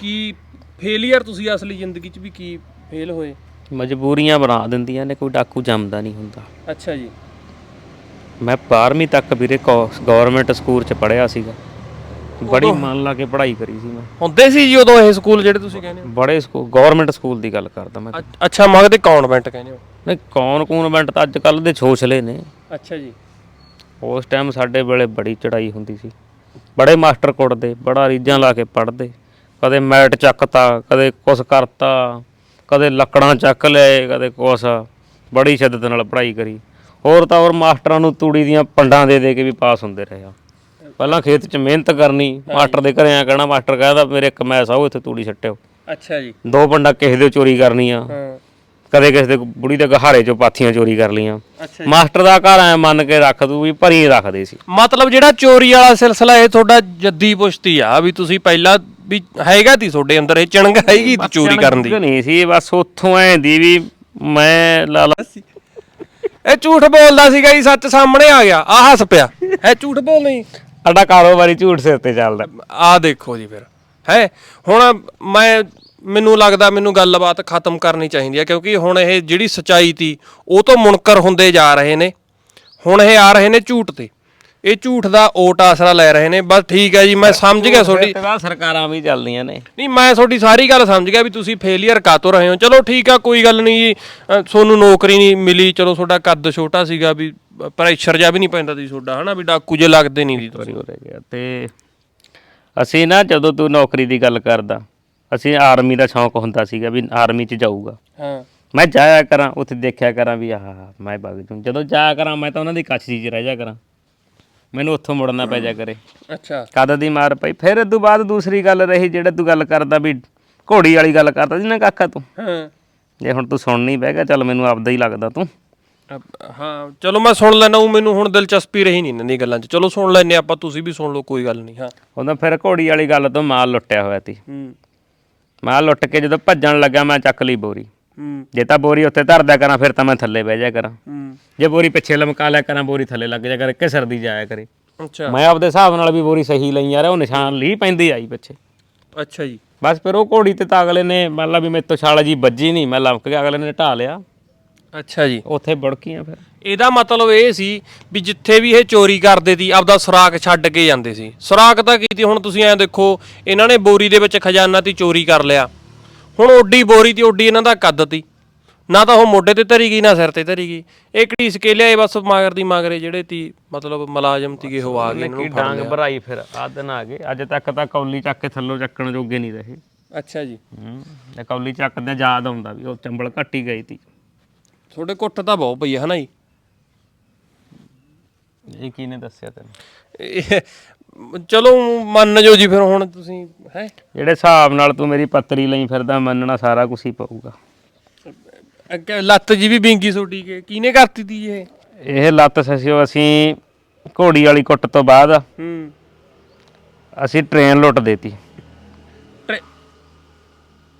ਕੀ ਫੇਲਿਅਰ ਤੁਸੀਂ ਅਸਲੀ ਜ਼ਿੰਦਗੀ 'ਚ ਵੀ ਕੀ ਫੇਲ ਹੋਏ? ਮਜਬੂਰੀਆਂ ਬਣਾ ਦਿੰਦੀਆਂ ਨੇ ਕੋਈ ਡਾਕੂ ਜੰਮਦਾ ਨਹੀਂ ਹੁੰਦਾ। ਅੱਛਾ ਜੀ। ਮੈਂ 12ਵੀਂ ਤੱਕ ਵੀਰੇ ਗਵਰਨਮੈਂਟ ਸਕੂਲ 'ਚ ਪੜ੍ਹਿਆ ਸੀਗਾ। ਬੜੀ ਮਨ ਲਾ ਕੇ ਪੜ੍ਹਾਈ ਕਰੀ ਸੀ ਮੈਂ। ਹੁੰਦੇ ਸੀ ਜੀ ਉਦੋਂ ਇਹ ਸਕੂਲ ਜਿਹੜੇ ਤੁਸੀਂ ਕਹਿੰਦੇ ਹੋ? ਬੜੇ ਸਕੂਲ ਗਵਰਨਮੈਂਟ ਸਕੂਲ ਦੀ ਗੱਲ ਕਰਦਾ ਮੈਂ ਅੱਛ- ਅੱਛਾ ਮਗਦੇ ਕਨਵੈਂਟ ਕਹਿੰਦੇ ਹੋ? ਨਹੀਂ ਕੌਣ ਕੂਨਵੈਂਟ ਤਾਂ ਅੱਜ ਕੱਲ ਦੇ ਛੋਛਲੇ ਨੇ। ਅੱਛਾ ਜੀ। ਉਸ ਟਾਈਮ ਸਾਡੇ ਵੇਲੇ ਬੜੀ ਚੜਾਈ ਹੁੰਦੀ ਸੀ। ਬੜੇ ਮਾਸਟਰ ਕੁੱਟਦੇ ਬੜਾ ਰੀਝਾਂ ਲਾ ਕੇ ਪੜ੍ਹਦੇ। ਕਦੇ ਮੈਟ ਚੱਕਤਾ ਕਦੇ ਕੁਛ ਕਰਤਾ ਕਦੇ ਲੱਕੜਾਂ ਚੱਕ ਲਏ ਕਦੇ ਕੁਛ। ਬੜੀ ਸ਼ਿੱਦਤ ਨਾਲ ਪੜ੍ਹਾਈ ਕਰੀ। ਹੋਰ ਤਾਂ ਹੋਰ ਮਾਸਟਰਾਂ ਨੂੰ ਤੂੜੀ ਦੀਆਂ ਪੰਡਾਂ ਦੇ ਦੇ ਕੇ ਵੀ ਪਾਸ ਹੁੰਦੇ ਰਹੇ ਆ। ਪਹਿਲਾਂ ਖੇਤ 'ਚ ਮਿਹਨਤ ਕਰਨੀ ਮਾਸਟਰ ਦੇ ਘਰੇ ਆ ਕਹਿਣਾ ਮਾਸਟਰ ਕਹਿੰਦਾ ਮੇਰੇ ਇੱਕ ਮੈਸ ਆਓ ਇੱਥੇ ਤੂੜੀ ਛੱਟਿਓ। ਅੱਛਾ ਜੀ। ਦੋ ਪੰਡਾ ਕਿਸੇ ਦੇ ਚੋਰੀ ਕਰਨੀਆਂ। ਹਾਂ। ਕਦੇ ਕਿਸੇ ਦੇ ਬੁੜੀ ਦੇ ਗਹਾਰੇ 'ਚੋਂ ਪਾਥੀਆਂ ਚੋਰੀ ਕਰ ਲੀਆਂ ਅੱਛਾ ਮਾਸਟਰ ਦਾ ਘਰ ਐ ਮੰਨ ਕੇ ਰੱਖ ਦੂ ਵੀ ਭਰੀ ਰੱਖਦੇ ਸੀ। ਮਤਲਬ ਜਿਹੜਾ ਚੋਰੀ ਵਾਲਾ ਸਿਲਸਿਲਾ ਇਹ ਤੁਹਾਡਾ ਜੱਦੀ ਪੁਸ਼ਤੀ ਆ ਵੀ ਤੁਸੀਂ ਪਹਿਲਾਂ ਵੀ ਹੈਗਾ ਤੀ ਤੁਹਾਡੇ ਅੰਦਰ ਇਹ ਚਣਗ ਹੈਗੀ ਤੀ ਚੋਰੀ ਕਰਨ ਦੀ? ਨਹੀਂ ਸੀ ਬਸ ਉੱਥੋਂ ਐ ਦੀ ਵੀ ਮੈਂ ਲਾ ਲਾ ਇਹ ਝੂਠ ਬੋਲਦਾ ਸੀਗਾ ਜੀ ਸੱਚ ਸਾਹਮਣੇ ਆ ਗਿਆ ਆ ਹੱਸ ਪਿਆ। ਹੈ ਝੂਠ ਬੋਲ ਨਹੀਂ। ਸਾਡਾ ਕਾਰੋਬਾਰੀ ਝੂਠ ਸਿਰ ਤੇ ਚੱਲਦਾ। ਆ ਦੇਖੋ ਜੀ ਫਿਰ। ਹੈ ਹੁਣ ਮੈਂ ਮੈਨੂੰ ਲੱਗਦਾ ਮੈਨੂੰ ਗੱਲਬਾਤ ਖਤਮ ਕਰਨੀ ਚਾਹੀਦੀ ਹੈ ਕਿਉਂਕਿ ਹੁਣ ਇਹ ਜਿਹੜੀ ਸਚਾਈ ਤੀ ਉਹ ਤੋਂ ਮੁਨਕਰ ਹੁੰਦੇ ਜਾ ਰਹੇ ਨੇ। ਹੁਣ ਇਹ ਆ ਰਹੇ ਨੇ ਝੂਠ ਤੇ। ਇਹ ਝੂਠ ਦਾ ਓਟ ਆਸਰਾ ਲੈ ਰਹੇ ਨੇ। ਬਸ ਠੀਕ ਹੈ ਜੀ ਮੈਂ ਸਮਝ ਗਿਆ ਤੁਹਾਡੀ। ਤੇ ਬਾਅਦ ਸਰਕਾਰਾਂ ਵੀ ਚੱਲਦੀਆਂ ਨੇ। ਨਹੀਂ ਮੈਂ ਤੁਹਾਡੀ ਸਾਰੀ ਗੱਲ ਸਮਝ ਗਿਆ ਵੀ ਤੁਸੀਂ ਫੇਲਿਅਰ ਕਾਤੋਂ ਰਹੇ ਹੋ। ਚਲੋ ਠੀਕ ਆ ਕੋਈ ਗੱਲ ਨਹੀਂ ਜੀ। ਅ, ਤੁਹਾਨੂੰ ਨੌਕਰੀ ਨਹੀਂ ਮਿਲੀ। ਚਲੋ ਤੁਹਾਡਾ ਕੱਦ ਛੋਟਾ ਸੀਗਾ ਵੀ ਪ੍ਰੈਸ਼ਰ ਜਿਹਾ ਵੀ ਨਹੀਂ ਪੈਂਦਾ ਸੀ ਤੁਹਾਡਾ ਹਨਾ ਵੀ ਡਾਕੂ ਜੇ ਲੱਗਦੇ ਨਹੀਂ ਸੀ ਤੁਸੀਂ। ਹੋ ਗਿਆ ਤੇ ਅਸੀਂ ਨਾ ਜਦੋਂ ਤੂੰ ਨੌਕਰੀ ਦੀ ਗੱਲ ਕਰਦਾ ਅਸੀਂ ਆਰਮੀ ਦਾ ਸ਼ੌਂਕ ਹੁੰਦਾ ਸੀਗਾ ਵੀ ਆਰਮੀ 'ਚ ਜਾਊਗਾ। ਹਾਂ। ਮੈਂ ਜਾਇਆ ਕਰਾਂ ਉੱਥੇ ਦੇਖਿਆ ਕਰਾਂ ਵੀ ਆਹ ਮੈਂ ਵਗ ਜੂ ਜਦੋਂ ਜਾਇਆ ਕਰਾਂ ਮੈਂ ਤਾਂ ਉਹਨਾਂ ਦੀ ਕੱਛ 'ਚ ਰਹਿ ਜਾ ਕਰਾਂ। ਮੈਨੂੰ ਉੱਥੋਂ ਮੁੜਨਾ ਪੈ ਜਾ ਕਰੇ। ਅੱਛਾ। ਕਦ ਦੀ ਮਾਰ ਪਈ? ਫਿਰ ਤੋਂ ਬਾਅਦ ਦੂਸਰੀ ਗੱਲ ਰਹੀ ਜਿਹੜਾ ਤੂੰ ਗੱਲ ਕਰਦਾ ਵੀ ਘੋੜੀ ਵਾਲੀ ਗੱਲ ਕਰਦਾ ਸੀ ਨਾ ਕਾਕਾ ਤੂੰ। ਹਾਂ। ਜੇ ਹੁਣ ਤੂੰ ਸੁਣ ਨਹੀਂ ਬਹਿ ਗਿਆ ਚੱਲ ਮੈਨੂੰ ਆਪਦਾ ਹੀ ਲੱਗਦਾ ਤੂੰ। ਅਬ- ਹਾਂ ਚਲੋ ਮੈਂ ਸੁਣ ਲੈਣਾ ਉਹ ਮੈਨੂੰ ਹੁਣ ਦਿਲਚਸਪੀ ਰਹੀ ਨਹੀਂ ਇਹਨਾਂ ਗੱਲਾਂ 'ਚ। ਚਲੋ ਸੁਣ ਲੈਨੇ ਆਪਾਂ ਤੁਸੀਂ ਵੀ ਸੁਣ ਲਓ ਕੋਈ ਗੱਲ ਨਹੀਂ ਹਾਂ। ਉਦੋਂ ਫਿਰ ਘੋੜੀ ਵਾਲੀ ਗੱਲ ਤੋਂ ਮਾਲ ਲੁੱਟਿਆ ਹੋਇਆ ਸੀ। ਹੂੰ। ਮਾਲ ਲੁੱਟ ਕੇ ਜਦੋਂ ਭੱਜਣ ਲੱਗਾ ਮੈਂ ਚੱਕ ਲਈ ਬੋਰੀ। ਹੂੰ। ਜੇ ਤਾਂ ਬੋਰੀ ਉੱਥੇ ਧਰਦਿਆ ਕਰਾਂ ਫਿਰ ਤਾਂ ਮੈਂ ਥੱਲੇ ਬਹਿ ਜਾ ਕਰਾਂ। ਹੂੰ। ਜੇ ਬੋਰੀ ਪਿੱਛੇ ਲਮਕਾ ਲਿਆ ਕਰਾਂ ਬੋਰੀ ਥੱਲੇ ਲੱਗ ਜਾ ਕਰੇ ਕਿ ਸਰਦੀ ਜਾਇਆ ਕਰੇ। ਅੱਛਾ। ਮੈਂ ਆਪਦੇ ਹਿਸਾਬ ਨਾਲ ਵੀ ਬੋਰੀ ਸਹੀ ਲਈ ਯਾਰ ਉਹ ਨਿਸ਼ਾਨ ਲੀ ਪੈਂਦੀ ਆਈ ਪਿੱਛੇ। ਅੱਛਾ ਜੀ। ਬਸ ਫਿਰ ਉਹ ਘੋੜੀ ਤੇ ਤਾਂ ਅਗਲੇ ਨੇ ਮੰਨ ਲਾ ਵੀ ਮੇਰੇ ਤੋਂ ਛਾਲਾ ਜੀ ਵੱਜੀ ਨਹੀਂ ਮੈਂ ਲਮਕ ਗਿਆ ਅਗਲੇ ਨੇ ਢਾ ਲਿਆ। ਅੱਛਾ ਜੀ। ਉੱਥੇ ਬੜਕੀਆਂ ਫਿਰ। ਇਹਦਾ ਮਤਲਬ ਇਹ ਸੀ ਵੀ ਜਿੱਥੇ ਵੀ ਇਹ ਚੋਰੀ ਕਰਦੇ ਸੀ ਆਪਦਾ ਸੁਰਾਖ ਛੱਡ ਕੇ ਜਾਂਦੇ ਸੀ। ਸੁਰਾਖ ਤਾਂ ਕੀਤੀ ਹੁਣ ਤੁਸੀਂ ਐਂ ਦੇਖੋ ਇਹਨਾਂ ਨੇ ਬੋਰੀ ਦੇ ਵਿੱਚ ਖਜ਼ਾਨਾ ਤੀ ਚੋਰੀ ਕਰ ਲਿਆ। ਹੁਣ ਓਡੀ ਬੋਰੀ ਤੇ ਓਡੀ ਇਹਨਾਂ ਦਾ ਕੱਦ ਤੀ। ਨਾ ਤਾਂ ਉਹ ਮੋਢੇ ਤੇ ਧਰੀ ਗਈ ਨਾ ਸਿਰ ਤੇ ਧਰੀ ਗਈ। ਇਹ ਘੜੀਸ ਕੇ ਲਿਆਏ ਬਸ ਮਾਗਰ ਦੀ ਮਾਗਰੇ ਜਿਹੜੇ ਤੀ ਮਤਲਬ ਮੁਲਾਜ਼ਮ ਤੀਗੇ ਉਹ ਆ ਗਏ ਇਹਨਾਂ ਕੀ ਨੂੰ ਫੜ ਡਾਂਗ ਲਿਆ। ਭਰਾਈ ਫਿਰ ਆ ਦਿਨ ਆ ਗਏ। ਅੱਜ ਤੱਕ ਤਾਂ ਕੌਲੀ ਚੱਕ ਕੇ ਥੱਲੋਂ ਚੱਕਣ ਜੋਗੇ ਨਹੀਂ ਰਹੇ। ਅੱਛਾ ਜੀ। ਹੂੰ ਤੇ ਕੌਲੀ ਚੱਕਦੇ ਯਾਦ ਆਉਂਦਾ ਵੀ ਉਹ ਚੰਬਲ ਘੱਟੀ ਗਈ ਤੀ। ਤੁਹਾਡੇ ਕੁੱਟ ਤਾਂ ਬਹੁਤ ਪਈ ਹੈ ਹਨਾ ਜੀ? ਇਹ ਕੀ ਨੇ ਦੱਸਿਆ ਤੈਨੂੰ? ਇਹ ਚਲੋ ਮੰਨ ਜੋ ਜੀ ਫਿਰ ਹੁਣ ਤੁਸੀਂ ਹੈ? ਜਿਹੜੇ ਹਿਸਾਬ ਨਾਲ ਤੂੰ ਮੇਰੀ ਪੱਤਰੀ ਲਈ ਫਿਰਦਾ ਮੰਨਣਾ ਸਾਰਾ ਕੁਝ ਹੀ ਪਊਗਾ। ਅੱਗੇ ਲੱਤ ਜੀ ਵੀ ਬਿੰਗੀ ਛੋਟੀ ਕੇ ਕਿਹਨੇ ਕਰਤੀ ਤੀ ਇਹ? ਇਹ ਲੱਤ ਸਸਿਓ ਅਸੀਂ ਘੋੜੀ ਵਾਲੀ ਕੁੱਟ ਤੋਂ ਬਾਅਦ ਹੂੰ। ਅਸੀਂ ਟ੍ਰੇਨ ਲੁੱਟ ਦੇਤੀ।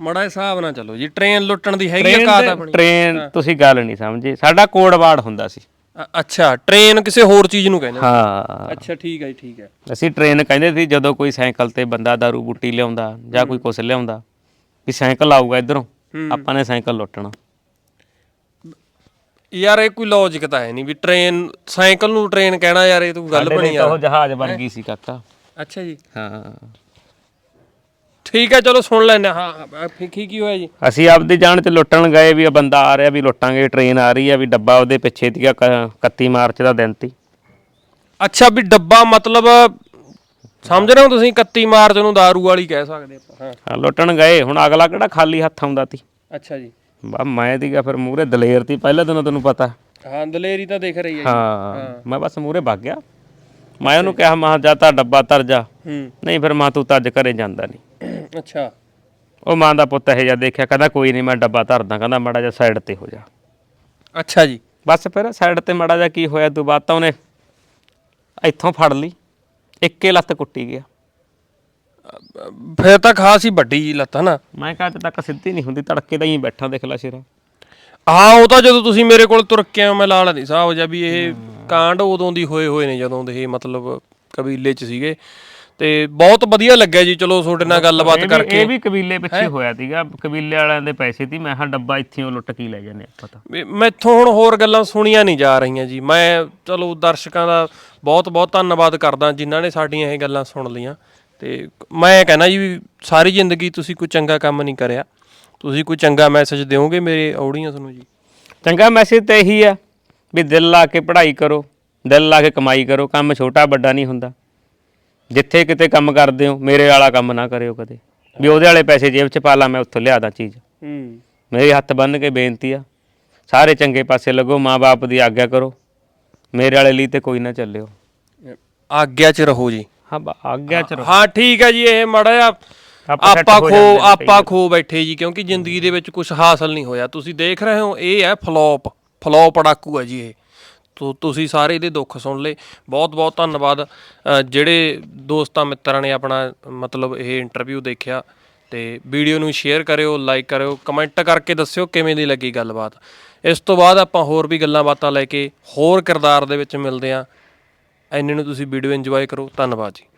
ਮੜਾ ਹਿਸਾਬ ਨਾਲ ਚੱਲੋ ਜੀ ਟ੍ਰੇਨ ਲੁੱਟਣ ਦੀ ਹੈਗੀ ਆ ਕਾਤ ਆਪਣੀ? ਟ੍ਰੇਨ ਤੁਸੀਂ ਗੱਲ ਨਹੀਂ ਸਮਝੇ ਸਾਡਾ ਕੋਡ ਵਾਰਡ ਹੁੰਦਾ ਸੀ। ਅ- ਅੱਛਾ ਟ੍ਰੇਨ ਕਿਸੇ ਹੋਰ ਚੀਜ਼ ਨੂੰ ਕਹਿੰਦੇ ਹਾਂ। ਅੱਛਾ ਠੀਕ ਹੈ ਜੀ ਠੀਕ ਹੈ। ਅਸੀਂ ਟ੍ਰੇਨ ਕਹਿੰਦੇ ਸੀ ਜਦੋਂ ਕੋਈ ਸਾਈਕਲ ਤੇ ਬੰਦਾ ਦਾਰੂ ਬੁੱਟੀ ਲਿਆਉਂਦਾ ਜਾਂ ਕੋਈ ਕੁਛ ਲਿਆਉਂਦਾ ਵੀ ਸਾਈਕਲ ਆਊਗਾ ਇਧਰੋਂ ਆਪਾਂ ਨੇ ਸਾਈਕਲ ਲੁੱਟਣਾ। ਯਾਰ ਇਹ ਕੋਈ ਲੌਜੀਕ ਤਾਂ ਹੈ ਨਹੀਂ ਵੀ ਟ੍ਰੇਨ ਸਾਈਕਲ ਨੂੰ ਟ੍ਰੇਨ ਕਹਿਣਾ ਯਾਰ ਇਹ ਤੂੰ ਗੱਲ ਸਾਡੇ ਬਣੀ ਤਾਂ ਯਾਰ ਉਹ ਜਹਾਜ਼ ਵਰਗੀ ਸੀ ਕਾਕਾ। ਅੱਛਾ ਜੀ। ਹਾਂ। ਠੀਕ ਹੈ ਚਲੋ ਸੁਣ ਲੈਨੇ ਹਾਂ। ਹਾਂ, ਫਿਰ ਕੀ ਕੀ ਹੋਇਆ ਜੀ? ਅਸੀਂ ਆਪਦੀ ਜਾਨ ਚ ਲੁੱਟਣ ਗਏ ਵੀ ਇਹ ਬੰਦਾ ਆ ਰਿਹਾ ਵੀ ਲੁੱਟਾਂਗੇ ਟ੍ਰੇਨ ਆ ਰਹੀ ਆ ਵੀ ਡੱਬਾ ਉਹਦੇ ਪਿੱਛੇ ਤੀਗਾ 31 ਮਾਰਚ ਦਾ ਦਿਨ ਤੀ ਅੱਛਾ ਵੀ ਡੱਬਾ ਮਤਲਬ ਸਮਝ ਰਹੇ ਹੋ ਤੁਸੀਂ 31 ਮਾਰਚ ਨੂੰ दारू ਵਾਲੀ ਕਹਿ ਸਕਦੇ ਆਪਾਂ ਹਾਂ। ਹਾਂ ਲੁੱਟਣ ਗਏ ਹੁਣ ਅਗਲਾ ਕਿਹੜਾ ਖਾਲੀ ਹੱਥ ਆਉਂਦਾ ਤੀ ਅੱਛਾ ਜੀ। ਬਾ ਮੈਂ ਤੀਗਾ ਫਿਰ ਮੂਰੇ ਦਲੇਰ ਤੀ ਪਹਿਲੇ ਦਿਨੋਂ ਤੈਨੂੰ ਪਤਾ। ਹਾਂ ਦਲੇਰੀ ਤਾਂ ਦਿਖ ਰਹੀ ਹੈ। ਹਾਂ ਮੈਂ ਬਸ ਮੂਰੇ ਭੱਗ ਗਿਆ। ਮੈਂ ਉਹਨੂੰ ਕਿਹਾ ਮਾ ਜਾ ਤਾਂ ਡੱਬਾ ਤਰ ਜਾ। ਹੂੰ। ਨਹੀਂ ਫਿਰ ਮਾਂ ਤੂੰ ਤਾਂ ਅੱਜ ਘਰੇ ਜਾਂਦਾ ਨਹੀਂ ਅੱਛਾ। ਉਹ ਮਾਂ ਦਾ ਪੁੱਤ ਇਹ ਜਿਹਾ ਦੇਖਿਆ ਕਹਿੰਦਾ ਕੋਈ ਨਹੀਂ ਮੈਂ ਡੱਬਾ ਧਰਦਾ ਕਹਿੰਦਾ ਮਾੜਾ ਜਿਹਾ ਸਾਈਡ ਤੇ ਹੋ ਜਾ। ਅੱਛਾ ਜੀ। ਬਸ ਫਿਰ ਸਾਈਡ ਤੇ ਮਾੜਾ ਜਿਹਾ ਕੀ ਹੋਇਆ ਤੂੰ ਬਾਤ ਤਾਂ ਉਹਨੇ ਇੱਥੋਂ ਫੜ ਲਈ ਇੱਕੇ ਲੱਤ ਕੁੱਟੀ ਗਿਆ। ਫਿਰ ਤਾਂ ਖਾਸ ਹੀ ਵੱਡੀ ਜੀ ਲੱਤ ਹਨਾ? ਮੈਂ ਕਿਹਾ ਤੱਕ ਸਿੱਧੀ ਨਹੀਂ ਹੁੰਦੀ ਤੜਕੇ ਦਾ ਹੀ ਬੈਠਾ ਦੇਖ ਲੈ ਸ਼ੇਰਾ। ਹਾਂ ਉਹ ਤਾਂ ਜਦੋਂ ਤੁਸੀਂ ਮੇਰੇ ਕੋਲ ਤੁਰ ਕੇ ਆਏ ਹੋ, ਮੈਂ ਲਾਲ ਨਹੀਂ ਸਾਹ ਜਾਂ ਵੀ ਇਹ ਕਾਂਡ ਉਦੋਂ ਦੀ ਹੋਏ ਹੋਏ ਨੇ ਜਦੋਂ ਦੇ ਇਹ ਮਤਲਬ ਕਬੀਲੇ 'ਚ ਸੀਗੇ। ਤੇ ਬਹੁਤ ਵਧੀਆ ਲੱਗਿਆ ਜੀ ਚਲੋ ਤੁਹਾਡੇ ਨਾਲ ਗੱਲਬਾਤ ਇਹ ਵੀ- ਕਰਕੇ। ਇਹ ਵੀ ਕਬੀਲੇ ਪਿੱਛੇ ਹੋਇਆ ਸੀਗਾ ਕਬੀਲੇ ਵਾਲਿਆਂ ਦੇ ਪੈਸੇ ਸੀ ਮੈਂ ਹਾਂ ਡੱਬਾ ਇੱਥੇ ਲੁੱਟ ਕੇ ਹੀ ਲੈ ਜਾਂਦੇ ਆਪਾਂ ਤਾਂ। ਵੀ ਮੈਥੋਂ ਹੁਣ ਹੋਰ ਗੱਲਾਂ ਸੁਣੀਆਂ ਨਹੀਂ ਜਾ ਰਹੀਆਂ ਜੀ। ਮੈਂ ਚਲੋ ਦਰਸ਼ਕਾਂ ਦਾ ਬਹੁਤ ਬਹੁਤ ਧੰਨਵਾਦ ਕਰਦਾ ਜਿਨ੍ਹਾਂ ਨੇ ਸਾਡੀਆਂ ਇਹ ਗੱਲਾਂ ਸੁਣ ਲਈਆਂ। ਤੇ ਮੈਂ ਕਹਿੰਦਾ ਜੀ ਵੀ ਸਾਰੀ ਜ਼ਿੰਦਗੀ ਤੁਸੀਂ ਕੋਈ ਚੰਗਾ ਕੰਮ ਨਹੀਂ ਕਰਿਆ। ਤੁਸੀਂ ਕੋਈ ਚੰਗਾ ਮੈਸੇਜ ਦਿਓਗੇ ਮੇਰੇ ਆਡੀਅנס ਨੂੰ ਜੀ। ਚੰਗਾ ਮੈਸੇਜ ਤਾਂ ਇਹੀ ਆ। ਵੀ ਦਿਲ ਲਾ ਕੇ ਪੜ੍ਹਾਈ ਕਰੋ ਦਿਲ ਲਾ ਕੇ ਕਮਾਈ ਕਰੋ ਕੰਮ ਛੋਟਾ ਵੱਡਾ ਨਹੀਂ ਹੁੰਦਾ। ਜਿੱਥੇ ਕਿਤੇ ਕੰਮ ਕਰਦੇ ਹੋ ਮੇਰੇ ਵਾਲਾ ਕੰਮ ਨਾ ਕਰਿਓ ਕਦੇ। ਵੀ ਉਹਦੇ ਵਾਲੇ ਪੈਸੇ ਜੇਬ 'ਚ ਪਾ ਲਾ ਮੈਂ ਉੱਥੋਂ ਲਿਆਦਾ ਚੀਜ਼। ਹੂੰ। ਮੇਰੇ ਹੱਥ ਬੰਨ ਕੇ ਬੇਨਤੀ ਆ ਸਾਰੇ ਚੰਗੇ ਪਾਸੇ ਲੱਗੋ ਮਾਂ-ਬਾਪ ਦੀ ਆਗਿਆ ਕਰੋ। ਮੇਰੇ ਵਾਲੇ ਲਈ ਤੇ ਕੋਈ ਨਾ ਚੱਲਿਓ। ਆਗਿਆ 'ਚ ਰਹੋ ਜੀ। ਹਾਂ ਬਾ- ਆਗਿਆ ਚ ਰਹੋ। ਹਾਂ ਠੀਕ ਹੈ ਜੀ ਇਹ ਮੜਾ ਆ ਆਪਾਂ set ਆਪਾਂ ਹੋ ਖੋ ਜਾਂਦੇ ਨੇ ਆਪਾਂ ਖੋ ਬੈਠੇ ਜੀ ਕਿਉਂਕਿ ਜ਼ਿੰਦਗੀ ਦੇ ਵਿੱਚ ਕੁਝ ਹਾਸਲ ਨਹੀਂ ਹੋਇਆ। ਤੁਸੀਂ ਦੇਖ ਰਹੇ ਹੋ ਇਹ ਹੈ ਫਲॉप ਫਲੋ ਪੜਾਕੂ ਹੈ ਜੀ ਇਹ। ਤੋ ਤੁਸੀਂ ਸਾਰੇ ਇਹਦੇ ਦੁੱਖ ਸੁਣ ਲਏ। ਬਹੁਤ ਬਹੁਤ ਧੰਨਵਾਦ। ਅ, ਜਿਹੜੇ ਦੋਸਤਾਂ ਮਿੱਤਰਾਂ ਨੇ ਆਪਣਾ ਮਤਲਬ ਇਹ ਇੰਟਰਵਿਊ ਦੇਖਿਆ ਤੇ ਵੀਡੀਓ ਨੂੰ ਸ਼ੇਅਰ ਕਰਿਓ ਲਾਈਕ ਕਰਿਓ ਕਮੈਂਟ ਕਰਕੇ ਦੱਸਿਓ ਕਿਵੇਂ ਦੀ ਲੱਗੀ ਗੱਲਬਾਤ। ਇਸ ਤੋਂ ਬਾਅਦ ਆਪਾਂ ਹੋਰ ਵੀ ਗੱਲਾਂ ਬਾਤਾਂ ਲੈ ਕੇ ਹੋਰ ਕਿਰਦਾਰ ਦੇ ਵਿੱਚ ਮਿਲਦੇ ਆਂ ਐਨੇ ਨੂੰ ਤੁਸੀਂ ਵੀਡੀਓ ਇੰਜੋਏ ਕਰੋ। ਧੰਨਵਾਦ ਜੀ।